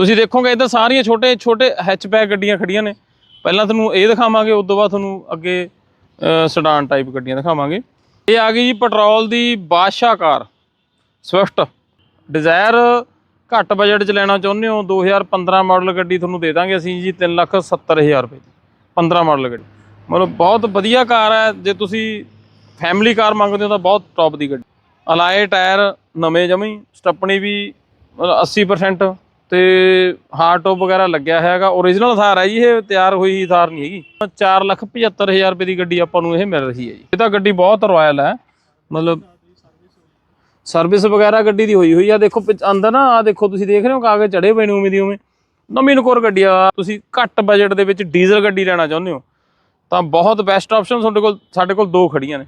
ਤੁਸੀਂ ਦੇਖੋਗੇ ਇੱਧਰ ਸਾਰੀਆਂ ਛੋਟੇ ਛੋਟੇ ਹੈਚਬੈਕ ਗੱਡੀਆਂ ਖੜੀਆਂ ਨੇ। ਪਹਿਲਾਂ ਤੁਹਾਨੂੰ ਇਹ ਦਿਖਾਵਾਂਗੇ ਉਸ ਤੋਂ ਬਾਅਦ ਤੁਹਾਨੂੰ ਅੱਗੇ ਸਡਾਨ ਟਾਈਪ ਗੱਡੀਆਂ ਦਿਖਾਵਾਂਗੇ। ਇਹ ਆ ਗਈ ਜੀ ਪੈਟਰੋਲ ਦੀ ਬਾਦਸ਼ਾਹ ਕਾਰ ਸਵਿਫਟ ਡਿਜ਼ਾਇਰ ਘੱਟ ਬਜਟ 'ਚ ਲੈਣਾ ਚਾਹੁੰਦੇ ਹੋ 2015 ਮਾਡਲ ਗੱਡੀ ਤੁਹਾਨੂੰ ਦੇ ਦਾਂਗੇ ਅਸੀਂ ਜੀ 370000 ਰੁਪਏ ਦੀ 15 ਮਾਡਲ ਗੱਡੀ। ਮਤਲਬ ਬਹੁਤ ਵਧੀਆ ਕਾਰ ਹੈ, ਜੇ ਤੁਸੀਂ ਫੈਮਿਲੀ ਕਾਰ ਮੰਗਦੇ ਹੋ ਤਾਂ ਬਹੁਤ ਟੌਪ ਦੀ ਗੱਡੀ। ਅਲਾਏ ਟਾਇਰ ਨਵੇਂ ਜਮੀ ਸਟੱਪਣੀ ਵੀ, ਮਤਲਬ 80% ਤੇ ਹਾਰਡ ਟੌਪ ਵਗੈਰਾ ਲੱਗਿਆ ਹੈਗਾ। Origignal ਥਾਰ ਹੈ ਜੀ, ਇਹ ਤਿਆਰ ਹੋਈ ਹੀ ਥਾਰ ਨਹੀਂ ਹੈਗੀ। 475000 ਰੁਪਏ ਦੀ ਗੱਡੀ ਆਪਾਂ ਨੂੰ ਇਹ ਮਿਲ ਰਹੀ ਹੈ ਜੀ। ਇਹ ਤਾਂ ਗੱਡੀ ਬਹੁਤ ਰਾਇਲ ਹੈ। ਮਤਲਬ ਸਰਵਿਸ ਵਗੈਰਾ ਗੱਡੀ ਦੀ ਹੋਈ ਹੋਈ ਆ। ਦੇਖੋ ਪਿੱਛ- ਅੰਦਰ ਨਾ ਆ ਦੇਖੋ ਤੁਸੀਂ ਦੇਖ ਰਹੇ ਹੋ, ਕਾਗਜ਼ ਚੜੇ ਪਏ ਨੇ ਉਵੇਂ ਦੀ ਉਵੇਂ। ਨਵੀਂ ਨਕੋਰ ਗੱਡੀ ਆ। ਤੁਸੀਂ ਘੱਟ ਬਜਟ ਦੇ ਵਿੱਚ ਡੀਜ਼ਲ ਗੱਡੀ ਲੈਣਾ ਚਾਹੁੰਦੇ ਹੋ, ਤਾਂ ਬਹੁਤ ਬੈਸਟ ਆਪਸ਼ਨ ਤੁਹਾਡੇ ਕੋਲ, ਸਾਡੇ ਕੋਲ ਦੋ ਖੜੀਆਂ ਨੇ।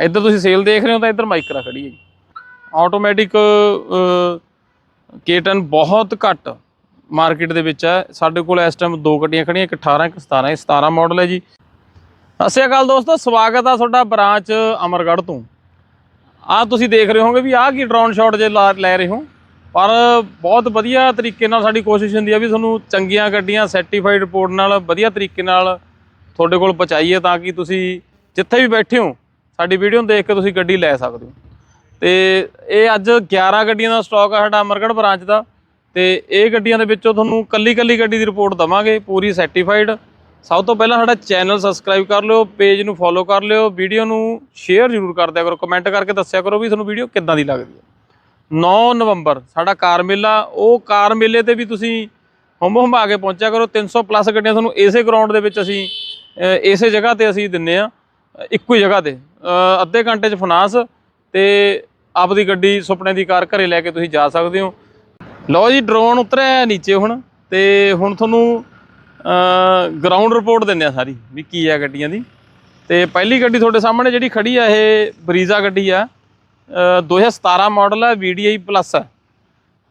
ਇੱਧਰ ਤੁਸੀਂ ਸੇਲ ਦੇਖ ਰਹੇ ਹੋ, ਤਾਂ ਇੱਧਰ ਮਾਈਕਰਾ ਖੜੀ ਹੈ ਜੀ। ਆਟੋਮੈਟਿਕ ਕੇਟਨ ਬਹੁਤ ਘੱਟ ਮਾਰਕੀਟ ਦੇ ਵਿੱਚ ਹੈ। ਸਾਡੇ ਕੋਲ ਇਸ ਟਾਈਮ ਦੋ ਗੱਡੀਆਂ ਖੜੀਆਂ ਇੱਕ 18 ਇੱਕ 17 ਇਹ 17 ਮਾਡਲ ਹੈ ਜੀ। ਸਤਿ ਸ਼੍ਰੀ ਅਕਾਲ ਦੋਸਤੋ, ਸਵਾਗਤ ਆ ਤੁਹਾਡਾ ਬ੍ਰਾਂਚ ਅਮਰਗੜ੍ਹ ਤੋਂ। ਆ ਤੁਸੀਂ ਦੇਖ ਰਹੇ ਹੋਗੇ ਵੀ ਆਹ ਕੀ ਡਰੋਨ ਸ਼ਾਟ ਜੇ ਲਾ- ਲੈ ਰਹੇ ਹੋ। ਪਰ ਬਹੁਤ ਵਧੀਆ ਤਰੀਕੇ ਨਾਲ ਸਾਡੀ ਕੋਸ਼ਿਸ਼ ਹੁੰਦੀ ਆ ਵੀ ਤੁਹਾਨੂੰ ਚੰਗੀਆਂ ਗੱਡੀਆਂ ਸਰਟੀਫਾਈਡ ਰਿਪੋਰਟ ਨਾਲ, ਵਧੀਆ ਤਰੀਕੇ ਨਾਲ ਤੁਹਾਡੇ ਕੋਲ ਪਹੁੰਚਾਈਏ ਤਾਂ ਕਿ ਤੁਸੀਂ ਜਿੱਥੇ ਵੀ ਬੈਠੇ ਹੋ, ਸਾਡੀ ਵੀਡੀਓ ਨੂੰ ਦੇਖ ਕੇ ਤੁਸੀਂ ਗੱਡੀ ਲੈ ਸਕਦੇ ਹੋ। ਤੇ ਇਹ ਅੱਜ 11 ਗੱਡੀਆਂ ਦਾ ਸਟਾਕ ਆ ਸਾਡਾ ਅਮਰਗੜ੍ਹ ਬ੍ਰਾਂਚ ਦਾ। ਤੇ ਇਹ ਗੱਡੀਆਂ ਦੇ ਵਿੱਚੋਂ ਤੁਹਾਨੂੰ ਕੱਲੀ ਕੱਲੀ ਗੱਡੀ ਦੀ ਰਿਪੋਰਟ ਦਵਾਂਗੇ, ਪੂਰੀ ਸਰਟੀਫਾਈਡ ਸਭ ਤੋਂ ਪਹਿਲਾਂ ਸਾਡਾ ਚੈਨਲ ਸਬਸਕ੍ਰਾਈਬ ਕਰ ਲਿਓ ਪੇਜ ਨੂੰ ਫੋਲੋ ਕਰ ਲਿਓ ਵੀਡੀਓ ਨੂੰ ਸ਼ੇਅਰ ਜ਼ਰੂਰ ਕਰ ਦਿਆ ਕਰੋ ਕਮੈਂਟ ਕਰਕੇ ਦੱਸਿਆ ਕਰੋ ਵੀ ਤੁਹਾਨੂੰ ਵੀਡੀਓ ਕਿੱਦਾਂ ਦੀ ਲੱਗਦੀ ਹੈ। 9 ਨਵੰਬਰ, ਸਾਡਾ ਕਾਰ ਮੇਲਾ, ਉਹ ਕਾਰ ਮੇਲੇ ਤੇ ਵੀ ਤੁਸੀਂ ਹੁੰਮ ਹੁੰਮਾ ਕੇ ਪਹੁੰਚਿਆ ਕਰੋ 300 ਪਲੱਸ ਗੱਡੀਆਂ ਤੁਹਾਨੂੰ ਇਸੇ ਗਰਾਊਂਡ ਦੇ ਵਿੱਚ ਅਸੀਂ ਇਸੇ ਜਗ੍ਹਾ ਤੇ ਅਸੀਂ ਦਿੰਨੇ ਆ ਇੱਕੋ ਹੀ ਜਗ੍ਹਾ ਤੇ ਅੱਧੇ ਘੰਟੇ 'ਚ ਫਾਈਨਾਂਸ ਤੇ ਆਪਦੀ ਗੱਡੀ ਸੁਪਨੇ ਦੀ ਕਾਰ ਘਰੇ ਲੈ ਕੇ ਤੁਸੀਂ ਜਾ ਸਕਦੇ ਹੋ। ਲਓ ਜੀ ਡਰੋਨ ਉਤਰਿਆ ਨੀਚੇ ਹੁਣ ਤੇ ਹੁਣ ਤੁਹਾਨੂੰ ਗਰਾਊਂਡ ਰਿਪੋਰਟ ਦਿੰਨੇ ਆ ਸਾਰੀ ਵੀ ਕੀ ਆ ਗੱਡੀਆਂ ਦੀ। ਤੇ ਪਹਿਲੀ ਗੱਡੀ ਤੁਹਾਡੇ ਸਾਹਮਣੇ ਜਿਹੜੀ ਖੜੀ ਆ ਇਹ ਬਰੀਜ਼ਾ ਗੱਡੀ ਆ। ਅ, 2017 ਮਾਡਲ ਹੈ VDI ਪਲੱਸ ਹੈ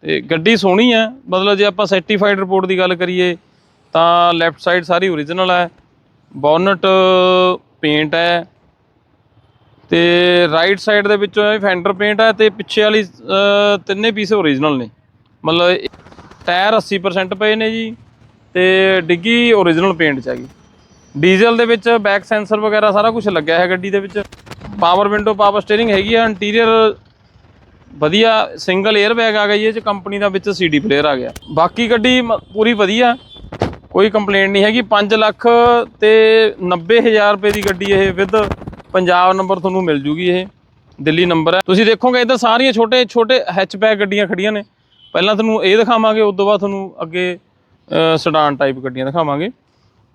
ਤੇ ਗੱਡੀ ਸੋਹਣੀ ਹੈ ਮਤਲਬ ਜੇ ਆਪਾਂ ਸਰਟੀਫਾਈਡ ਰਿਪੋਰਟ ਦੀ ਗੱਲ ਕਰੀਏ ਤਾਂ ਲੈਫਟ ਸਾਈਡ ਸਾਰੀ ਓਰੀਜਨਲ ਹੈ ਬੋਨਟ ਪੇਂਟ ਹੈ ਤੇ ਰਾਈਟ ਸਾਈਡ ਦੇ ਵਿੱਚੋਂ ਇਹ ਫੈਂਡਰ ਪੇਂਟ ਹੈ ਤੇ ਪਿੱਛੇ ਵਾਲੀ ਤਿੰਨੇ ਪੀਸ ਓਰੀਜਨਲ ਨੇ। ਮਤਲਬ ਟਾਇਰ 80% ਪਏ ਨੇ ਜੀ ਤੇ ਡਿੱਗੀ ਓਰੀਜਨਲ ਪੇਂਟ ਚ ਹੈਗੀ ਡੀਜ਼ਲ ਦੇ ਵਿੱਚ ਬੈਕ ਸੈਂਸਰ ਵਗੈਰਾ ਸਾਰਾ ਕੁਝ ਲੱਗਿਆ ਹੈ ਗੱਡੀ ਦੇ ਵਿੱਚ। ਪਾਵਰ ਵਿੰਡੋ ਪਾਵਰ ਸਟੀਅਰਿੰਗ ਹੈਗੀ ਆ ਇੰਟੀਰੀਅਰ ਵਧੀਆ ਸਿੰਗਲ 에ਅਰ ਬੈਗ ਆ ਗਈ, ਇਹ ਚ ਕੰਪਨੀ ਦਾ ਵਿੱਚ ਸੀਡੀ ਪਲੇਅਰ ਆ ਗਿਆ। ਬਾਕੀ ਗੱਡੀ ਮ- ਪੂਰੀ ਵਧੀਆ, ਕੋਈ ਕੰਪਲੇਂਟ ਨਹੀਂ ਹੈਗੀ। 5 ਲੱਖ ਤੇ 90000 ਰੁਪਏ ਦੀ ਗੱਡੀ ਇਹ ਵਿਦ ਪੰਜਾਬ ਨੰਬਰ ਤੁਹਾਨੂੰ ਮਿਲ ਜੂਗੀ ਇਹ, ਦਿੱਲੀ ਨੰਬਰ ਹੈ। ਤੁਸੀਂ ਦੇਖੋਗੇ ਇੱਧਰ ਸਾਰੀਆਂ ਛੋਟੇ ਛੋਟੇ ਹੈਚਬੈਕ ਗੱਡੀਆਂ ਖੜੀਆਂ ਨੇ। ਪਹਿਲਾਂ ਤੁਹਾਨੂੰ ਇਹ ਦਿਖਾਵਾਂਗੇ ਉਸ ਤੋਂ ਬਾਅਦ ਤੁਹਾਨੂੰ ਅੱਗੇ ਸਡਾਨ ਟਾਈਪ ਗੱਡੀਆਂ ਦਿਖਾਵਾਂਗੇ।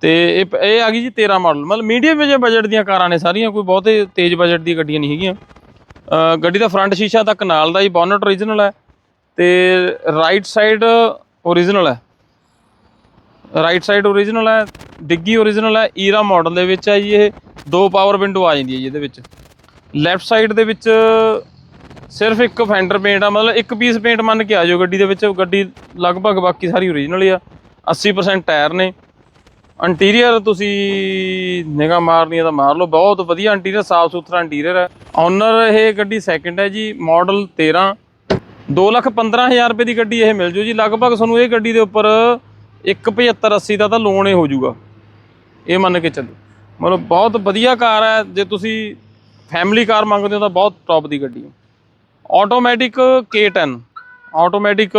ਤੇ ਇਹ ਪ- ਇਹ ਆ ਗਈ ਜੀ 13 ਮਾਡਲ ਮਤਲਬ ਮੀਡੀਅਮ ਜਿਹੇ ਬਜਟ ਦੀਆਂ ਕਾਰਾਂ ਨੇ ਸਾਰੀਆਂ, ਕੋਈ ਬਹੁਤੇ ਤੇਜ਼ ਬਜਟ ਦੀ ਗੱਡੀਆਂ ਨਹੀਂ ਹੈਗੀਆਂ। ਗੱਡੀ ਦਾ ਫਰੰਟ ਸ਼ੀਸ਼ਾ ਤੱਕ ਨਾਲ ਦਾ ਹੀ ਬੋਨਟ ਓਰੀਜਨਲ ਹੈ। ਤੇ ਰਾਈਟ ਸਾਈਡ ਓਰੀਜਨਲ ਹੈ। ਰਾਈਟ ਸਾਈਡ ਓਰੀਜਨਲ ਹੈ। ਡਿੱਗੀ ਓਰੀਜਨਲ ਹੈ, ਈਰਾ ਮਾਡਲ ਦੇ ਵਿੱਚ ਹੈ ਜੀ ਇਹ, ਦੋ ਪਾਵਰ ਵਿੰਡੋ ਆ ਜਾਂਦੀ ਹੈ ਜੀ ਇਹਦੇ ਵਿੱਚ। ਲੈਫਟ ਸਾਈਡ ਦੇ ਵਿੱਚ ਸਿਰਫ ਇੱਕ ਫੈਂਡਰ ਪੇਂਟ ਆ, ਮਤਲਬ ਇੱਕ ਪੀਸ ਪੇਂਟ ਮੰਨ ਕੇ ਆ ਜਾਓ ਗੱਡੀ ਦੇ ਵਿੱਚ, ਗੱਡੀ ਲਗਭਗ ਬਾਕੀ ਸਾਰੀ ਓਰੀਜਨਲ ਹੀ ਆ 80% ਟਾਇਰ ਨੇ। ਇੰਟੀਰੀਅਰ ਤੁਸੀਂ ਨਿਗਾਹ ਮਾਰਨੀ ਹੈ ਤਾਂ ਮਾਰ ਲਓ, ਬਹੁਤ ਵਧੀਆ ਇੰਟੀਰੀਅਰ ਸਾਫ਼ ਸੁਥਰਾ ਇੰਟੀਰੀਅਰ ਹੈ। ਓਨਰ ਇਹ ਗੱਡੀ ਸੈਕਿੰਡ ਹੈ ਜੀ ਮਾਡਲ 13 215000 ਰੁਪਏ ਦੀ ਗੱਡੀ ਇਹ ਮਿਲ ਜੂ ਜੀ, ਲਗਭਗ ਤੁਹਾਨੂੰ ਇਹ ਗੱਡੀ ਦੇ ਉੱਪਰ 175 80 ਦਾ ਤਾਂ ਲੋਨ ਹੀ ਹੋ ਜਾਊਗਾ ਇਹ ਮੰਨ ਕੇ ਚੱਲੋ। ਮਤਲਬ ਬਹੁਤ ਵਧੀਆ ਕਾਰ ਹੈ। ਜੇ ਤੁਸੀਂ ਫੈਮਿਲੀ ਕਾਰ ਮੰਗਦੇ ਹੋ ਤਾਂ ਬਹੁਤ ਟੌਪ ਦੀ ਗੱਡੀ ਹੈ। ਆਟੋਮੈਟਿਕ K10 ਆਟੋਮੈਟਿਕ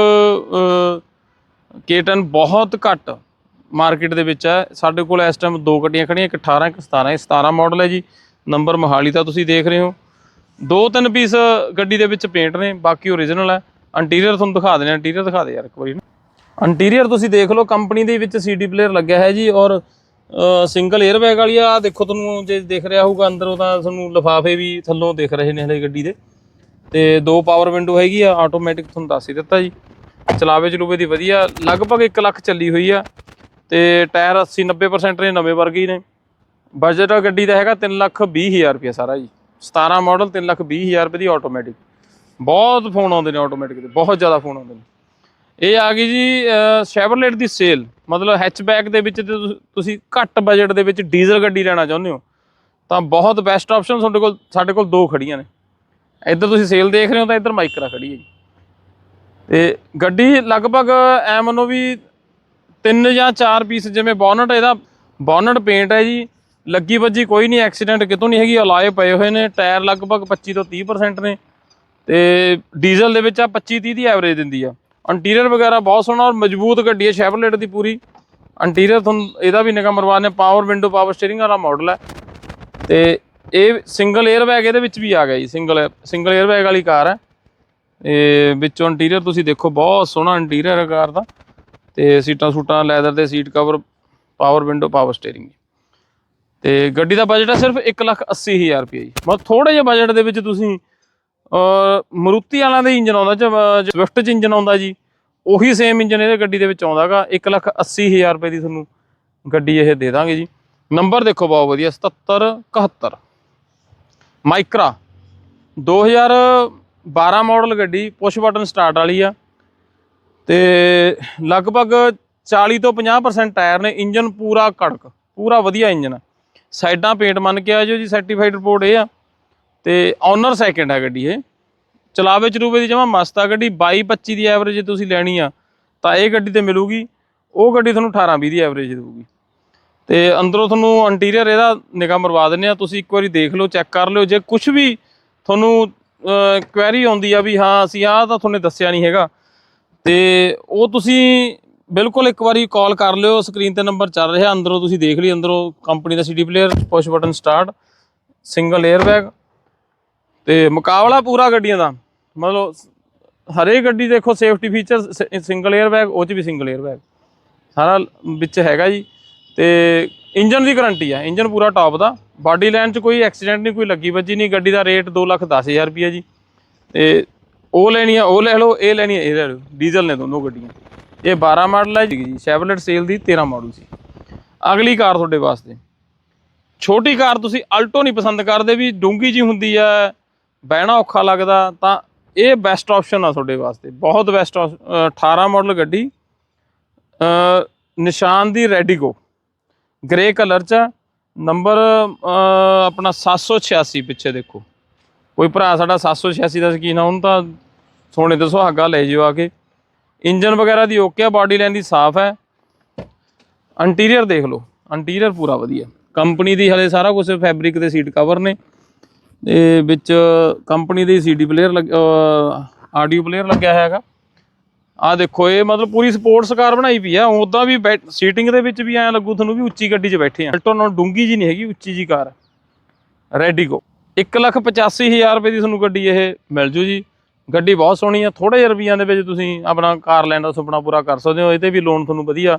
K10 ਬਹੁਤ ਘੱਟ ਮਾਰਕੀਟ ਦੇ ਵਿੱਚ ਹੈ। ਸਾਡੇ ਕੋਲ ਇਸ ਟਾਈਮ ਦੋ ਗੱਡੀਆਂ ਖੜੀਆਂ ਇੱਕ 18 ਇੱਕ 17 ਇਹ 17 ਮਾਡਲ ਹੈ ਜੀ। ਨੰਬਰ ਮੋਹਾਲੀ ਦਾ ਤੁਸੀਂ ਦੇਖ ਰਹੇ ਹੋ। ਦੋ ਤਿੰਨ ਪੀਸ ਗੱਡੀ ਦੇ ਵਿੱਚ ਪੇਂਟ ਨੇ, ਬਾਕੀ ਓਰੀਜਨਲ ਹੈ। ਇੰਟੀਰੀਅਰ ਤੁਹਾਨੂੰ ਦਿਖਾ ਦਿੰਦੇ ਆ ਇੰਟੀਰੀਅਰ ਦਿਖਾ ਦੇ ਯਾਰ ਇੱਕ ਵਾਰੀ। ਇੰਟੀਰੀਅਰ ਤੁਸੀਂ ਦੇਖ ਲਓ ਕੰਪਨੀ ਦੇ ਵਿੱਚ ਸੀਡੀ ਪਲੇਅਰ ਲੱਗਿਆ ਹੈ ਜੀ। ਔਰ ਸਿੰਗਲ 에ਅਰਬੈਗ ਵਾਲੀ ਆ ਦੇਖੋ ਤੁਹਾਨੂੰ ਜੇ ਦਿਖ ਰਿਹਾ ਹੋਊਗਾ ਅੰਦਰੋਂ ਤਾਂ ਤੁਹਾਨੂੰ ਲਿਫਾਫੇ ਵੀ ਥੱਲੋਂ ਦਿਖ ਰਹੇ ਨੇ ਹਲੇ ਗੱਡੀ ਦੇ। ਤੇ ਦੋ ਪਾਵਰ ਵਿੰਡੋ ਹੈਗੀ ਆ ਆਟੋਮੈਟਿਕ ਤੁਹਾਨੂੰ ਦੱਸ ਹੀ ਦਿੱਤਾ ਜੀ। ਚਲਾਵੇ ਚਲੂਵੇ ਦੀ ਵਧੀਆ, ਲਗਭਗ 1 ਲੱਖ ਚੱਲੀ ਹੋਈ ਆ। ਤੇ ਟਾਇਰ 80 90% ਨੇ, ਨਵੇਂ ਵਰਗੇ ਨੇ। ਬਜਟ ਗੱਡੀ ਦਾ ਹੈਗਾ 3 ਲੱਖ 20 ਹਜ਼ਾਰ ਰੁਪਏ ਸਾਰਾ ਜੀ। 17 ਮਾਡਲ 3 ਲੱਖ 20 ਹਜ਼ਾਰ ਰੁਪਏ ਦੀ ਆਟੋਮੈਟਿਕ ਬਹੁਤ ਫੋਨ ਆਉਂਦੇ ਨੇ ਆਟੋਮੈਟਿਕ ਦੇ, ਬਹੁਤ ਜ਼ਿਆਦਾ ਫੋਨ ਆਉਂਦੇ ਨੇ। ਇਹ ਆ ਗਈ ਜੀ ਸ਼ੈਵਰਲੇਟ ਦੀ ਸੇਲ ਮਤਲਬ ਹੈਚਬੈਕ ਦੇ ਵਿੱਚ ਤੇ ਤੁਸੀਂ ਘੱਟ ਬਜਟ ਦੇ ਵਿੱਚ ਡੀਜ਼ਲ ਗੱਡੀ ਲੈਣਾ ਚਾਹੁੰਦੇ ਹੋ, ਤਾਂ ਬਹੁਤ ਬੈਸਟ ਆਪਸ਼ਨ ਤੁਹਾਡੇ ਕੋਲ, ਸਾਡੇ ਕੋਲ ਦੋ ਖੜੀਆਂ ਨੇ। ਇੱਧਰ ਤੁਸੀਂ ਸੇਲ ਦੇਖ ਰਹੇ ਹੋ, ਤਾਂ ਇੱਧਰ ਮਾਈਕਰਾ ਖੜੀ ਹੈ ਜੀ। ਤੇ ਗੱਡੀ ਲਗਭਗ ਐ ਮੰਨੋ ਵੀ ਤਿੰਨ ਜਾਂ ਚਾਰ ਪੀਸ ਜਿਵੇਂ ਬੋਨਟ ਇਹਦਾ ਬੋਨਟ ਪੇਂਟ ਹੈ ਜੀ। ਲੱਗੀ ਵੱਜੀ ਕੋਈ ਨਹੀਂ ਐਕਸੀਡੈਂਟ ਕਿਤੋਂ ਨਹੀਂ ਹੈਗੀ, ਅਲਾਏ ਪਏ ਹੋਏ ਨੇ, ਟਾਇਰ ਲਗਭਗ 25 ਤੋਂ 30% ਨੇ। ਤੇ ਡੀਜ਼ਲ ਦੇ ਵਿੱਚ ਆ 25 30 ਦੀ ਐਵਰੇਜ ਦਿੰਦੀ ਆ। ਇੰਟੀਰੀਅਰ ਵਗੈਰਾ ਬਹੁਤ ਸੋਹਣਾ ਔਰ ਮਜ਼ਬੂਤ ਗੱਡੀ ਹੈ ਸ਼ੈਵਰਲੇਟ ਦੀ ਪੂਰੀ। ਇੰਟੀਰੀਅਰ ਤੁਹਾਨੂੰ ਇਹਦਾ ਵੀ ਨਿਕਾ ਮਰਵਾ ਨੇ ਪਾਵਰ ਵਿੰਡੋ ਪਾਵਰ ਸਟੀਅਰਿੰਗ ਵਾਲਾ ਮਾਡਲ ਹੈ। ਤੇ ਇਹ ਸਿੰਗਲ 에ਅਰ ਬੈਗ ਇਹਦੇ ਵਿੱਚ ਵੀ ਆ ਗਿਆ ਜੀ ਸਿੰਗਲ ਸਿੰਗਲ 에ਅਰ ਬੈਗ ਵਾਲੀ ਕਾਰ ਹੈ। ਇਹ ਵਿੱਚੋਂ ਇੰਟੀਰੀਅਰ ਤੁਸੀਂ ਦੇਖੋ, ਬਹੁਤ ਸੋਹਣਾ ਇੰਟੀਰੀਅਰ ਹੈ ਕਾਰ ਦਾ। ਤੇ ਸੀਟਾਂ ਸੂਟਾਂ ਲੈਦਰ ਦੇ seat cover power window power steering ਤੇ ਗੱਡੀ ਦਾ ਬਜਟ ਹੈ ਸਿਰਫ 180000 ਰੁਪਏ ਜੀ। ਮਤਲਬ ਥੋੜੇ ਜਿਹਾ ਬਜਟ ਦੇ ਵਿੱਚ ਤੁਸੀਂ ਔਰ ਮਰੂਤੀ ਵਾਲਿਆਂ ਦੇ ਇੰਜਨ ਆਉਂਦਾ ਚ ਸਵਿਫਟ ਚ ਇੰਜਨ ਆਉਂਦਾ ਜੀ, ਉਹੀ ਸੇਮ ਇੰਜਨ ਇਹਦੇ ਗੱਡੀ ਦੇ ਵਿੱਚ ਆਉਂਦਾਗਾ 180000 ਰੁਪਏ ਦੀ ਤੁਹਾਨੂੰ ਗੱਡੀ ਇਹ ਦੇ ਦਾਂਗੇ ਜੀ। ਨੰਬਰ ਦੇਖੋ ਬਹੁਤ ਵਧੀਆ 7771 ਮਾਈਕਰਾ 2012 ਮਾਡਲ ਗੱਡੀ ਪੁਸ਼ ਬਟਨ ਸਟਾਰਟ ਵਾਲੀ ਆ। ਤੇ ਲਗਭਗ 40 ਤੋਂ 50% ਟਾਇਰ ਨੇ, ਇੰਜਨ ਪੂਰਾ ਕੜਕ, ਪੂਰਾ ਵਧੀਆ ਇੰਜਨ ਆ। ਸਾਈਡਾਂ ਪੇਂਟ ਮੰਨ ਕੇ ਆ ਜਾਓ ਜੀ ਸਰਟੀਫਾਈਡ ਰਿਪੋਰਟ ਇਹ ਆ। ਤੇ ਓਨਰ ਸੈਕਿੰਡ ਆ ਗੱਡੀ ਇਹ। ਚਲਾਵੇ ਚਰੂਵੇ ਦੀ ਜਮਾ ਮਸਤ ਆ ਗੱਡੀ 22 25 ਦੀ ਐਵਰੇਜ ਜੇ ਤੁਸੀਂ ਲੈਣੀ ਆ, ਤਾਂ ਇਹ ਗੱਡੀ ਤੇ ਮਿਲੂਗੀ। ਉਹ ਗੱਡੀ ਤੁਹਾਨੂੰ 18 20 ਦੀ ਐਵਰੇਜ ਦੇਊਗੀ। ਤੇ ਅੰਦਰੋਂ ਤੁਹਾਨੂੰ ਇੰਟੀਰੀਅਰ ਇਹਦਾ ਨਿਗਾਹ ਮਰਵਾ ਦਿੰਨੇ ਆ, ਤੁਸੀਂ ਇੱਕ ਵਾਰੀ ਦੇਖ ਲਓ ਚੈੱਕ ਕਰ ਲਿਓ। ਜੇ ਕੁਝ ਵੀ ਤੁਹਾਨੂੰ ਕੁਐਰੀ ਆਉਂਦੀ ਆ ਵੀ ਹਾਂ, ਅਸੀਂ ਆਹ ਤਾਂ ਤੁਹਾਨੂੰ ਦੱਸਿਆ ਨਹੀਂ ਹੈਗਾ, ਤੇ ਉਹ ਤੁਸੀਂ ਬਿਲਕੁਲ ਇੱਕ ਵਾਰੀ ਕਾਲ ਕਰ ਲਿਓ। ਸਕਰੀਨ ਤੇ ਨੰਬਰ ਚੱਲ ਰਿਹਾ, ਅੰਦਰੋਂ ਤੁਸੀਂ ਦੇਖ ਲਈ, ਅੰਦਰੋਂ ਕੰਪਨੀ ਦਾ CD player push button start single air bag ਤੇ ਮੁਕਾਬਲਾ ਪੂਰਾ ਗੱਡੀਆਂ ਦਾ। ਮਤਲਬ ਹਰੇਕ ਗੱਡੀ ਦੇਖੋ safety feature single air bag ਉਹ ਚ ਵੀ ਸਿੰਗਲ 에ਅਰ ਬੈਗ ਸਾਰਾ ਵਿੱਚ ਹੈਗਾ ਜੀ। ਤੇ ਇੰਜਨ ਦੀ ਗਾਰੰਟੀ ਆ। ਇੰਜਨ ਪੂਰਾ ਟੌਪ ਦਾ। ਬਾਡੀ ਲਾਈਨ 'ਚ ਕੋਈ ਐਕਸੀਡੈਂਟ ਨਹੀਂ, ਕੋਈ ਲੱਗੀ ਵੱਜੀ ਨਹੀਂ। ਗੱਡੀ ਦਾ ਰੇਟ 210000 ਰੁਪਏ ਜੀ। ਤੇ ਉਹ ਲੈਣੀ ਆ, ਉਹ ਲੈ ਲਓ, ਇਹ ਲੈਣੀ ਆ, ਇਹ ਲੈ ਲਓ। ਡੀਜ਼ਲ ਨੇ ਦੋਨੋਂ ਗੱਡੀਆਂ। ਇਹ 12 ਮਾਡਲ ਹੈ ਜੀ। ਸ਼ੈਵਰਲੇਟ ਸੇਲ ਦੀ 13 ਮਾਡਲ ਸੀ। ਅਗਲੀ ਕਾਰ ਤੁਹਾਡੇ ਵਾਸਤੇ। ਛੋਟੀ ਕਾਰ ਤੁਸੀਂ ਅਲਟੋ ਨਹੀਂ ਪਸੰਦ ਕਰਦੇ ਵੀ ਡੂੰਗੀ ਜੀ ਹੁੰਦੀ ਆ ਬਹਿਣਾ ਔਖਾ ਲੱਗਦਾ ਤਾਂ ਇਹ ਬੈਸਟ ਆਪਸ਼ਨ ਆ ਤੁਹਾਡੇ ਵਾਸਤੇ। ਬਹੁਤ ਬੈਸਟ 18 ਮਾਡਲ ਗੱਡੀ ਨਿਸ਼ਾਨ ਦੀ ਰੈਡੀਗੋ ਗ੍ਰੇ ਕਲਰ ਚ ਆ। ਨੰਬਰ ਅ, ਆਪਣਾ 786 ਪਿੱਛੇ ਦੇਖੋ। ਕੋਈ ਭਰਾ ਸਾਡਾ 786 ਦਾ ਸ਼ਕੀਨ ਆ ਉਹਨੂੰ ਤਾਂ ਸੋਨੇ ਤੇ ਸੁਹਾਗਾ ਲੈ ਜਿਓ ਆ ਕੇ। ਇੰਜਨ ਵਗੈਰਾ ਦੀ ਓਕੇ ਆ ਬਾਡੀ ਲਾਈਨ ਦੀ ਸਾਫ਼ ਹੈ। ਇੰਟੀਰੀਅਰ ਦੇਖ ਲਓ। ਇੰਟੀਰੀਅਰ ਪੂਰਾ ਵਧੀਆ। ਕੰਪਨੀ ਦੀ ਹਲੇ ਸਾਰਾ ਕੁਝ ਫੈਬਰਿਕ ਦੇ ਸੀਟ ਕਵਰ ਨੇ। ਇਹ ਵਿੱਚ ਕੰਪਨੀ ਦੀ ਸੀਡੀ ਪਲੇਅਰ ਆਡੀਓ ਪਲੇਅਰ ਲੱਗਿਆ ਹੈਗਾ। ਆ ਦੇਖੋ, ਇਹ ਮਤਲਬ ਪੂਰੀ ਸਪੋਰਟਸ ਕਾਰ ਬਣਾਈ ਪਈ ਆ। ਉਦਾਂ ਵੀ ਸੀਟਿੰਗ ਦੇ ਵਿੱਚ ਵੀ ਐਂ ਲੱਗੂ ਤੁਹਾਨੂੰ ਵੀ ਉੱਚੀ ਗੱਡੀ 'ਚ ਬੈਠੇ ਆ। ਅਲਟੋ ਨਾਲ ਡੂੰਗੀ ਜੀ ਨਹੀਂ ਹੈਗੀ, ਉੱਚੀ ਜੀ ਕਾਰ ਰੈਡੀਗੋ 185000 ਰੁਪਏ ਦੀ ਤੁਹਾਨੂੰ ਗੱਡੀ ਇਹ ਮਿਲ ਜੂ ਜੀ। ਗੱਡੀ ਬਹੁਤ ਸੋਹਣੀ ਆ। ਥੋੜੇ ਜਿਹੇ ਰੁਪਈਆਂ ਦੇ ਵਿੱਚ ਤੁਸੀਂ ਆਪਣਾ ਕਾਰ ਲੈਣ ਦਾ ਸੁਪਨਾ ਪੂਰਾ ਕਰ ਸਕਦੇ ਹੋ। ਇਹਦੇ ਵੀ ਲੋਨ ਤੁਹਾਨੂੰ ਵਧੀਆ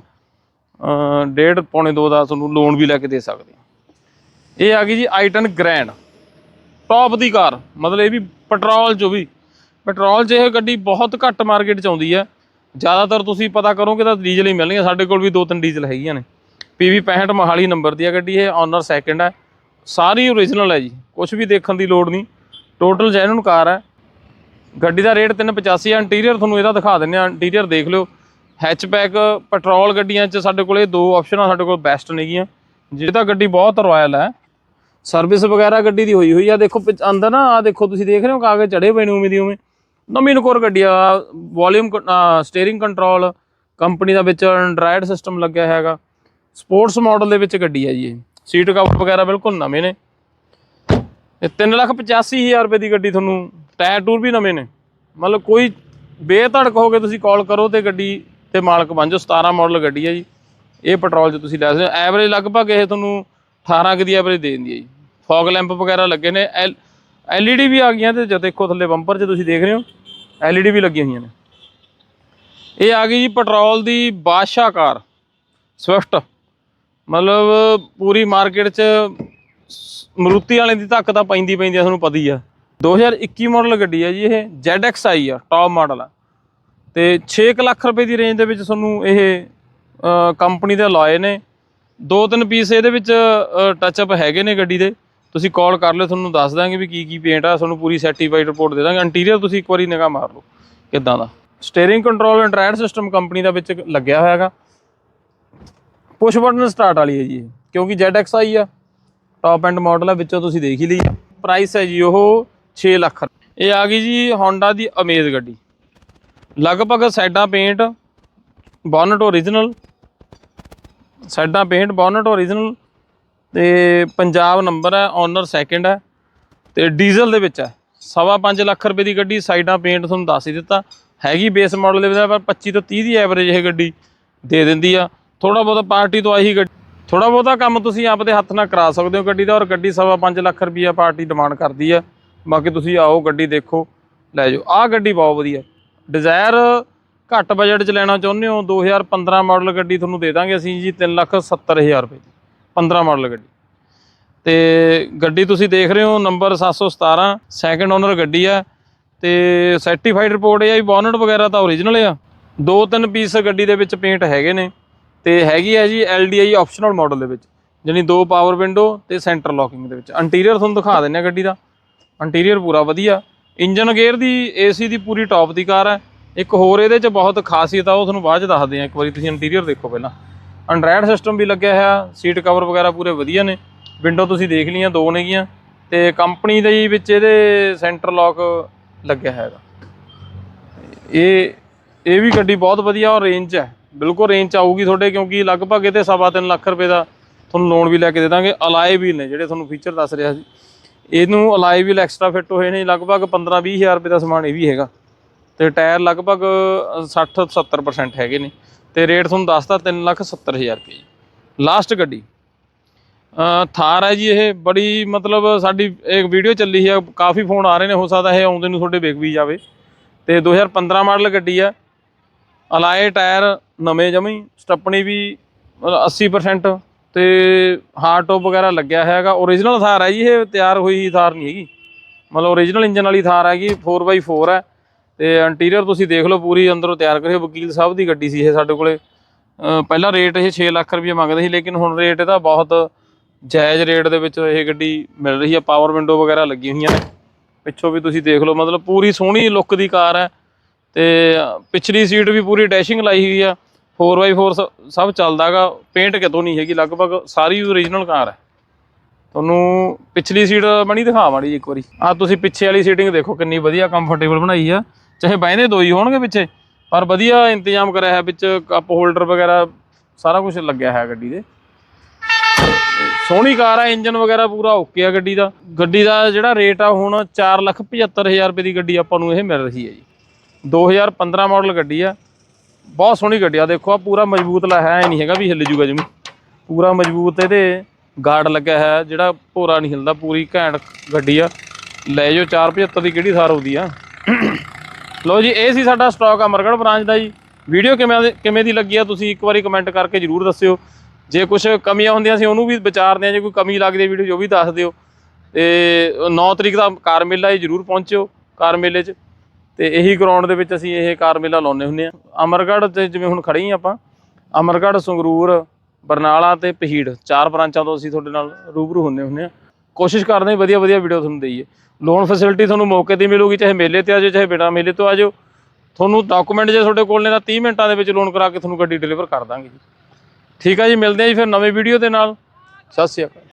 ਡੇਢ, ਪੌਣੇ ਦੋ ਦਾ ਤੁਹਾਨੂੰ ਲੋਨ ਵੀ ਲੈ ਕੇ ਦੇ ਸਕਦੇ ਹੋ ਇਹ ਆ ਗਈ ਜੀ ਆਈਟਨ ਗ੍ਰੈਂਡ ਟੌਪ ਦੀ ਕਾਰ, ਮਤਲਬ ਇਹ ਵੀ ਪੈਟਰੋਲ 'ਚ ਵੀ। ਪੈਟਰੋਲ 'ਚ ਇਹ ਗੱਡੀ ਬਹੁਤ ਘੱਟ ਮਾਰਕੀਟ 'ਚ ਆਉਂਦੀ ਹੈ। ਜ਼ਿਆਦਾਤਰ ਤੁਸੀਂ ਪਤਾ ਕਰੋਗੇ ਤਾਂ ਡੀਜ਼ਲ ਹੀ ਮਿਲਣਗੇ ਸਾਡੇ ਕੋਲ ਵੀ ਦੋ ਤਿੰਨ ਡੀਜ਼ਲ ਹੈਗੀਆਂ ਨੇ। PV 65 ਮਹਾਲੀ ਨੰਬਰ ਦੀ ਹੈ ਗੱਡੀ, ਇਹ ਓਨਰ ਸੈਕਿੰਡ ਹੈ। ਸਾਰੀ ਓਰੀਜਨਲ ਹੈ ਜੀ। ਕੁਝ ਵੀ ਦੇਖਣ ਦੀ ਲੋੜ ਨਹੀਂ। ਟੋਟਲ ਜੈਨੂਨ ਕਾਰ ਹੈ। ਗੱਡੀ ਦਾ ਰੇਟ 385 ਹੈ ਇੰਟੀਰੀਅਰ ਤੁਹਾਨੂੰ ਇਹਦਾ ਦਿਖਾ ਦਿੰਨੇ ਆ ਇੰਟੀਰੀਅਰ ਦੇਖ ਲਿਓ। ਹੈਚਬੈਕ ਪੈਟਰੋਲ ਗੱਡੀਆਂ 'ਚ ਸਾਡੇ ਕੋਲ ਇਹ ਦੋ ਆਪਸ਼ਨਾਂ ਸਾਡੇ ਕੋਲ ਬੈਸਟ ਨੇਗੀਆਂ। ਜਿਹਦਾ ਗੱਡੀ ਬਹੁਤ ਰਾਇਲ ਹੈ। ਸਰਵਿਸ ਵਗੈਰਾ ਗੱਡੀ ਦੀ ਹੋਈ ਹੋਈ ਆ। ਦੇਖੋ, ਪਿੱਛ- ਅੰਦਰ ਨਾ ਆ ਦੇਖੋ, ਤੁਸੀਂ ਦੇਖ ਰਹੇ ਹੋ ਕਾਗਜ਼ ਚੜੇ ਪਏ ਨੇ ਉਵੇਂ ਦੀ ਉਵੇਂ। ਨਵੀਂ ਨਕੋਰ ਗੱਡੀ ਆ ਵੋਲਿਊਮ ਸਟੀਅਰਿੰਗ ਕੰਟਰੋਲ ਕੰਪਨੀ ਦਾ ਵਿੱਚ ਐਂਡਰਾਇਡ ਸਿਸਟਮ ਲੱਗਿਆ ਹੈਗਾ। ਸਪੋਰਟਸ ਮਾਡਲ ਦੇ ਵਿੱਚ ਗੱਡੀ ਆ ਜੀ ਇਹ। ਸੀਟ ਕਵਰ ਵਗੈਰਾ ਬਿਲਕੁਲ ਨਵੇਂ ਨੇ। ਇਹ 385000 ਰੁਪਏ ਦੀ ਗੱਡੀ ਤੁਹਾਨੂੰ ਟਾਇਰ ਟੂਰ ਵੀ ਨਵੇਂ ਨੇ। ਮਤਲਬ ਕੋਈ ਬੇਧੜਕ ਹੋ ਕੇ ਤੁਸੀਂ ਕਾਲ ਕਰੋ ਤੇ ਗੱਡੀ ਤੇ ਮਾਲਕ ਬਣ ਜਾਓ। 17 ਮਾਡਲ ਗੱਡੀ ਹੈ ਜੀ। ਇਹ ਪੈਟਰੋਲ 'ਚ ਤੁਸੀਂ ਲੈ ਸਕਦੇ ਹੋ। ਐਵਰੇਜ ਲਗਭਗ ਇਹ ਤੁਹਾਨੂੰ 18 ਕੁ ਦੀ ਐਵਰੇਜ ਦੇ ਦਿੰਦੀ ਹੈ ਜੀ। ਫੌਗ ਲੈਂਪ ਵਗੈਰਾ ਲੱਗੇ ਨੇ ਐਲਈਡੀ ਵੀ ਆ ਗਈਆਂ ਤੇ ਜਦ ਦੇਖੋ ਥੱਲੇ ਬੰਪਰ 'ਚ ਤੁਸੀਂ ਦੇਖ ਰਹੇ ਹੋ ਐਲਈਡੀ ਵੀ ਲੱਗੀਆਂ ਹੋਈਆਂ ਨੇ। ਇਹ ਆ ਗਈ ਜੀ ਪੈਟਰੋਲ ਦੀ ਬਾਦਸ਼ਾਹ ਕਾਰ ਸਵਿਫਟ ਮਤਲਬ ਪੂਰੀ ਮਾਰਕੀਟ 'ਚ ਸ- ਮਰੂਤੀ ਵਾਲੇ ਦੀ ਧੱਕ ਤਾਂ ਪੈਂਦੀ ਪੈਂਦੀ ਆ, ਤੁਹਾਨੂੰ ਪਤਾ ਹੀ ਆ। 2021 ਮਾਡਲ ਗੱਡੀ ਆ ਜੀ ਇਹ ZXi ਆ ਟੌਪ ਮਾਡਲ ਆ। ਤੇ 6 ਕੁ ਲੱਖ ਰੁਪਏ ਦੀ ਰੇਂਜ ਦੇ ਵਿੱਚ ਤੁਹਾਨੂੰ ਇਹ ਕੰਪਨੀ ਦੇ ਲਾਏ ਨੇ। ਦੋ ਤਿੰਨ ਪੀਸ ਇਹਦੇ ਵਿੱਚ ਟੱਚ ਅਪ ਹੈਗੇ ਨੇ ਗੱਡੀ ਦੇ। ਤੁਸੀਂ ਕਾਲ ਕਰ ਲਿਓ ਤੁਹਾਨੂੰ ਦੱਸ ਦਾਂਗੇ ਵੀ ਕੀ ਕੀ ਪੇਂਟ ਆ ਤੁਹਾਨੂੰ ਪੂਰੀ ਸਰਟੀਫਾਈਡ ਰਿਪੋਰਟ ਦੇ ਦਾਂਗੇ। ਇੰਟੀਰੀਅਰ ਤੁਸੀਂ ਇੱਕ ਵਾਰੀ ਨਿਗਾਹ ਮਾਰ ਲਓ ਕਿੱਦਾਂ ਦਾ। Steering control Android system company ਦਾ ਵਿੱਚ ਲੱਗਿਆ ਹੋਇਆ ਹੈਗਾ। ਪੁਸ਼ ਬਟਨ ਸਟਾਰਟ ਵਾਲੀ ਹੈ ਜੀ ਇਹ, ਕਿਉਂਕਿ ZXi ਆ। ਟੌਪ ਐਂਡ ਮਾਡਲ ਆ ਵਿੱਚੋਂ ਤੁਸੀਂ ਦੇਖ ਹੀ ਲਈ ਪ੍ਰਾਈਸ ਹੈ ਜੀ ਉਹ 6 ਲੱਖ ਇਹ ਆ ਗਈ ਜੀ Honda ਦੀ ਅਮੇਜ਼ ਗੱਡੀ। ਲਗਭਗ ਸਾਈਡਾਂ ਪੇਂਟ ਬੋਨਟ ਓਰੀਜਨਲ ਸਾਈਡਾਂ ਪੇਂਟ ਬੋਨਟ ਓਰੀਜਨਲ ਤੇ ਪੰਜਾਬ ਨੰਬਰ ਹੈ ਓਨਰ ਸੈਕਿੰਡ ਹੈ ਤੇ ਡੀਜ਼ਲ ਦੇ ਵਿੱਚ ਹੈ। ਸਵਾ ਪੰਜ ਲੱਖ ਰੁਪਏ ਦੀ ਗੱਡੀ, ਸਾਈਡਾਂ ਪੇਂਟ ਤੁਹਾਨੂੰ ਦੱਸ ਹੀ ਦਿੱਤਾ। ਹੈਗੀ ਬੇਸ ਮਾਡਲ ਦੇ ਵਿੱਚ, ਪਰ 25 ਤੋਂ 30 ਦੀ ਐਵਰੇਜ ਇਹ ਗੱਡੀ ਦੇ ਦਿੰਦੀ ਆ। ਥੋੜਾ ਬਹੁਤਾ ਪਾਰਟੀ ਤੋਂ ਆਹੀ ਗੱਡੀ ਥੋੜਾ ਬਹੁਤਾ ਕੰਮ ਤੁਸੀਂ ਆਪਦੇ ਹੱਥ ਨਾਲ ਕਰਾ ਸਕਦੇ ਹੋ ਗੱਡੀ ਦਾ, ਔਰ ਗੱਡੀ ਸਵਾ ਪੰਜ ਲੱਖ ਰੁਪਈਆ ਪਾਰਟੀ ਡਿਮਾਂਡ ਕਰਦੀ ਆ। ਬਾਕੀ ਤੁਸੀਂ ਆਓ ਗੱਡੀ ਦੇਖੋ, ਲੈ ਜਾਓ। ਆਹ ਗੱਡੀ ਬਹੁਤ ਵਧੀਆ। ਡਿਜ਼ਾਇਰ ਘੱਟ ਬਜਟ 'ਚ ਲੈਣਾ ਚਾਹੁੰਦੇ ਹੋ 2015 ਮਾਡਲ ਗੱਡੀ ਤੁਹਾਨੂੰ ਦੇ ਦਾਂਗੇ ਅਸੀਂ ਜੀ 370000 ਰੁਪਏ ਦੀ 15 ਮਾਡਲ ਗੱਡੀ। ਤੇ ਗੱਡੀ ਤੁਸੀਂ ਦੇਖ ਰਹੇ ਹੋ ਨੰਬਰ 717 ਸੈਕੰਡ ਓਨਰ ਗੱਡੀ ਆ। ਤੇ ਸਰਟੀਫਾਈਡ ਰਿਪੋਰਟ ਇਹ ਆ ਵੀ ਬੋਨਟ ਵਗੈਰਾ ਤਾਂ ਓਰੀਜਨਲ ਆ। ਦੋ ਤਿੰਨ ਪੀਸ ਗੱਡੀ ਦੇ ਵਿੱਚ ਪੇਂਟ ਹੈਗੇ ਨੇ। ਤੇ ਹੈਗੀ ਆ ਜੀ LDI ਆਪਸ਼ਨਲ ਮਾਡਲ ਦੇ ਵਿੱਚ, ਜਾਣੀ ਦੋ ਪਾਵਰ ਵਿੰਡੋ ਤੇ ਸੈਂਟਰ ਲੌਕਿੰਗ ਦੇ ਵਿੱਚ। ਇੰਟੀਰੀਅਰ ਤੁਹਾਨੂੰ ਦਿਖਾ ਦਿੰਨੇ ਆ ਗੱਡੀ ਦਾ। ਇੰਟੀਰੀਅਰ ਪੂਰਾ ਵਧੀਆ। ਇੰਜਨ ਗੇਅਰ ਦੀ ਏਸੀ ਦੀ ਪੂਰੀ ਟੌਪ ਦੀ ਕਾਰ ਹੈ ਇੱਕ ਹੋਰ ਇਹਦੇ 'ਚ ਬਹੁਤ ਖਾਸੀਅਤ ਆ, ਉਹ ਤੁਹਾਨੂੰ ਬਾਅਦ 'ਚ ਦੱਸਦੇ ਆ, ਇੱਕ ਵਾਰੀ ਤੁਸੀਂ ਇੰਟੀਰੀਅਰ ਦੇਖੋ ਪਹਿਲਾਂ। ਐਂਡਰਾਇਡ ਸਿਸਟਮ ਵੀ ਲੱਗਿਆ ਹੋਇਆ ਸੀਟ ਕਵਰ ਵਗੈਰਾ ਪੂਰੇ ਵਧੀਆ ਨੇ। ਵਿੰਡੋ ਤੁਸੀਂ ਦੇਖ ਲਈਆਂ, ਦੋ ਨੇਗੀਆਂ। ਤੇ ਕੰਪਨੀ ਦੇ ਵਿੱਚ ਇਹਦੇ ਸੈਂਟਰ ਲੌਕ ਲੱਗਿਆ ਹੈਗਾ ਇਹ ਇਹ ਵੀ ਗੱਡੀ ਬਹੁਤ ਵਧੀਆ ਔਰ ਰੇਂਜ ਹੈ। ਬਿਲਕੁਲ ਰੇਂਜ 'ਚ ਆਊਗੀ ਤੁਹਾਡੇ, ਕਿਉਂਕਿ ਲਗਭਗ ਇਹਤੇ ਸਵਾ ਤਿੰਨ ਲੱਖ ਰੁਪਏ ਦਾ ਤੁਹਾਨੂੰ ਲੋਨ ਵੀ ਲੈ ਕੇ ਦੇ ਦਾਂਗੇ। ਅਲਾਏ ਵੀਲ ਨੇ ਜਿਹੜੇ ਤੁਹਾਨੂੰ ਫੀਚਰ ਦੱਸ ਰਿਹਾ ਸੀ। ਇਹਨੂੰ ਅਲਾਏ ਵੀਲ ਐਕਸਟਰਾ ਫਿੱਟ ਹੋਏ ਨੇ, ਲਗਭਗ 15 20000 ਰੁਪਏ ਦਾ ਸਮਾਨ ਇਹ ਵੀ ਹੈਗਾ। ਤੇ ਟਾਇਰ ਲਗਭਗ 60 70% ਹੈਗੇ ਨੇ। ਤੇ ਰੇਟ ਤੁਹਾਨੂੰ ਦੱਸਤਾ 370000 ਰੁਪਏ ਲਾਸਟ ਗੱਡੀ। ਥਾਰ ਹੈ ਜੀ ਇਹ। ਬੜੀ ਮਤਲਬ ਸਾਡੀ ਇੱਕ ਵੀਡੀਓ ਚੱਲੀ ਹੈ। ਕਾਫੀ ਫੋਨ ਆ ਰਹੇ ਨੇ। ਹੋ ਸਕਦਾ ਇਹ ਆਉਂਦੇ ਨੂੰ ਤੁਹਾਡੇ ਵਿਕ ਵੀ ਜਾਵੇ। ਤੇ 2015 ਮਾਡਲ ਗੱਡੀ ਆ ਅਲਾਏ ਟਾਇਰ ਨਵੇਂ ਜਮੀ। ਸਟੱਪਣੀ ਵੀ ਮਤਲਬ 80% ਤੇ ਹਾਰਡ ਟੌਪ ਵਗੈਰਾ ਲੱਗਿਆ ਹੈਗਾ। Origignal ਥਾਰ ਹੈ ਜੀ ਇਹ। ਤਿਆਰ ਹੋਈ ਥਾਰ ਨਹੀਂ ਹੈਗੀ। ਮਤਲਬ origignal ਇੰਜਨ ਵਾਲੀ ਥਾਰ ਹੈਗੀ। 4x4 ਹੈ। ਤੇ ਇੰਟੀਰੀਅਰ ਤੁਸੀਂ ਦੇਖ ਲਓ ਪੂਰੀ ਅੰਦਰੋਂ ਤਿਆਰ ਕਰਿਓ ਵਕੀਲ ਸਾਹਿਬ ਦੀ ਗੱਡੀ ਸੀ ਇਹ ਸਾਡੇ ਕੋਲੇ। ਪਹਿਲਾਂ ਰੇਟ ਇਹ 6 ਲੱਖ ਰੁਪਏ ਮੰਗਦੇ ਸੀ, ਲੇਕਿਨ ਹੁਣ ਰੇਟ ਇਹਦਾ ਬਹੁਤ ਜਾਇਜ਼ ਰੇਟ ਦੇ ਵਿੱਚ ਇਹ ਗੱਡੀ ਮਿਲ ਰਹੀ ਹੈ ਪਾਵਰ ਵਿੰਡੋ ਵਗੈਰਾ ਲੱਗੀਆਂ ਹੋਈਆਂ ਨੇ। ਪਿੱਛੋਂ ਵੀ ਤੁਸੀਂ ਦੇਖ ਲਓ, ਮਤਲਬ ਪੂਰੀ ਸੋਹਣੀ ਲੁੱਕ ਦੀ ਕਾਰ ਹੈ। ਤੇ ਪਿਛਲੀ ਸੀਟ ਵੀ ਪੂਰੀ ਡੈਸ਼ਿੰਗ ਲਾਈ ਹੋਈ ਆ 4x4 ਸ- ਸਭ ਚੱਲਦਾਗਾ ਪੇਂਟ ਕਿਤੋਂ ਨਹੀਂ ਹੈਗੀ, ਲਗਭਗ ਸਾਰੀ ਓਰੀਜਨਲ ਕਾਰ ਹੈ। ਤੁਹਾਨੂੰ ਪਿਛਲੀ ਸੀਟ ਬਣੀ ਦਿਖਾ ਮਾੜੀ ਜਿਹੀ ਇੱਕ ਵਾਰੀ। ਆ ਤੁਸੀਂ ਪਿੱਛੇ ਵਾਲੀ ਸੀਟਿੰਗ ਦੇਖੋ ਕਿੰਨੀ ਵਧੀਆ ਕੰਫਰਟੇਬਲ ਬਣਾਈ ਆ। ਚਾਹੇ ਬਹਿੰਦੇ ਦੋ ਹੀ ਹੋਣਗੇ ਪਿੱਛੇ, ਪਰ ਵਧੀਆ ਇੰਤਜ਼ਾਮ ਕਰਿਆ ਹੈ ਵਿੱਚ ਕੱਪ ਹੋਲਡਰ ਵਗੈਰਾ, ਸਾਰਾ ਕੁਝ ਲੱਗਿਆ ਹੈ ਗੱਡੀ ਦੇ। ਸੋਹਣੀ ਕਾਰ ਆ ਇੰਜਨ ਵਗੈਰਾ ਪੂਰਾ ਓਕੇ ਆ ਗੱਡੀ ਦਾ। ਗੱਡੀ ਦਾ ਜਿਹੜਾ ਰੇਟ ਆ ਹੁਣ 475000 ਰੁਪਏ ਦੀ ਗੱਡੀ ਆਪਾਂ ਨੂੰ ਇਹ ਮਿਲ ਰਹੀ ਹੈ ਜੀ। 2015 ਮਾਡਲ ਗੱਡੀ ਆ। ਬਹੁਤ ਸੋਹਣੀ ਗੱਡੀ ਆ। ਦੇਖੋ ਆ ਪੂਰਾ ਮਜ਼ਬੂਤ ਲਾ ਹੈ ਨਹੀਂ ਹੈਗਾ ਵੀ ਹਿੱਲ ਜੂਗਾ ਜਿਵੇਂ ਪੂਰਾ ਮਜ਼ਬੂਤ ਇਹਦੇ। ਗਾਰਡ ਲੱਗਿਆ ਹੈ, ਜਿਹੜਾ ਭੋਰਾ ਨਹੀਂ ਹਿਲਦਾ, ਪੂਰੀ ਘੈਂਟ ਗੱਡੀ ਆ। ਲੈ ਜਾਓ 475 ਦੀ ਕਿਹੜੀ ਥਾਰ ਆਉਂਦੀ ਆ। ਲਓ ਜੀ, ਇਹ ਸੀ ਸਾਡਾ ਸਟਾਕ ਅਮਰਗੜ੍ਹ ਬ੍ਰਾਂਚ ਦਾ ਜੀ। ਵੀਡੀਓ ਕਿਵੇਂ ਕਿਵੇਂ ਦੀ ਲੱਗੀ ਆ, ਤੁਸੀਂ ਇੱਕ ਵਾਰੀ ਕਮੈਂਟ ਕਰਕੇ ਜਰੂਰ ਦੱਸਿਓ। ਜੇ ਕੁਝ ਕਮੀਆਂ ਹੁੰਦੀਆਂ ਸੀ, ਉਹਨੂੰ ਵੀ ਵਿਚਾਰਦੇ ਆ, ਜੇ ਕੋਈ ਕਮੀ ਲੱਗਦੀ ਵੀਡੀਓ ਜੋ ਵੀ ਦੱਸ ਦਿਓ। ਤੇ 9 ਤਰੀਕ ਦਾ ਕਾਰ ਮੇਲਾ ਜੀ, ਜਰੂਰ ਪਹੁੰਚਿਓ ਕਾਰ ਮੇਲੇ 'ਚ। ਤੇ ਇਹੀ ਗਰਾਊਂਡ ਦੇ ਵਿੱਚ ਅਸੀਂ ਇਹ ਕਾਰ ਮੇਲਾ ਲਾਉਂਦੇ ਹੁੰਦੇ ਆ। ਅਮਰਗੜ੍ਹ ਤੇ ਜਿਵੇਂ ਹੁਣ ਖੜੇ ਹੀ ਆਪਾਂ, ਅਮਰਗੜ੍ਹ, ਸੰਗਰੂਰ ਬਰਨਾਲਾ ਤੇ ਪਹੀੜ, ਚਾਰ ਬ੍ਰਾਂਚਾਂ ਤੋਂ ਅਸੀਂ ਤੁਹਾਡੇ ਨਾਲ ਰੂਬਰੂ ਹੁੰਦੇ ਹੁੰਦੇ ਆ ਕੋਸ਼ਿਸ਼ ਕਰਦੇ ਹਾਂ ਵਧੀਆ ਵਧੀਆ ਵੀਡੀਓ ਤੁਹਾਨੂੰ ਦਈਏ। ਲੋਨ ਫੈਸਿਲਿਟੀ ਤੁਹਾਨੂੰ ਮੌਕੇ ਤੇ ਮਿਲੂਗੀ, ਚਾਹੇ ਮੇਲੇ ਤੇ ਆ ਜਾਓ, ਚਾਹੇ ਬਿਨਾਂ ਮੇਲੇ ਤੋਂ ਆ ਜਾਓ। ਤੁਹਾਨੂੰ ਡਾਕੂਮੈਂਟ ਜੇ ਤੁਹਾਡੇ ਕੋਲ ਨੇ ਤਾਂ 30 ਮਿੰਟਾਂ ਦੇ ਵਿੱਚ ਲੋਨ ਕਰਾ ਕੇ ਤੁਹਾਨੂੰ ਗੱਡੀ ਡਿਲੀਵਰ ਕਰ ਦਾਂਗੇ ਜੀ। ਠੀਕ ਆ ਜੀ, ਮਿਲਦੇ ਆ ਜੀ ਫਿਰ ਨਵੇਂ ਵੀਡੀਓ ਦੇ ਨਾਲ। ਸਤਿ ਸ਼੍ਰੀ ਅਕਾਲ।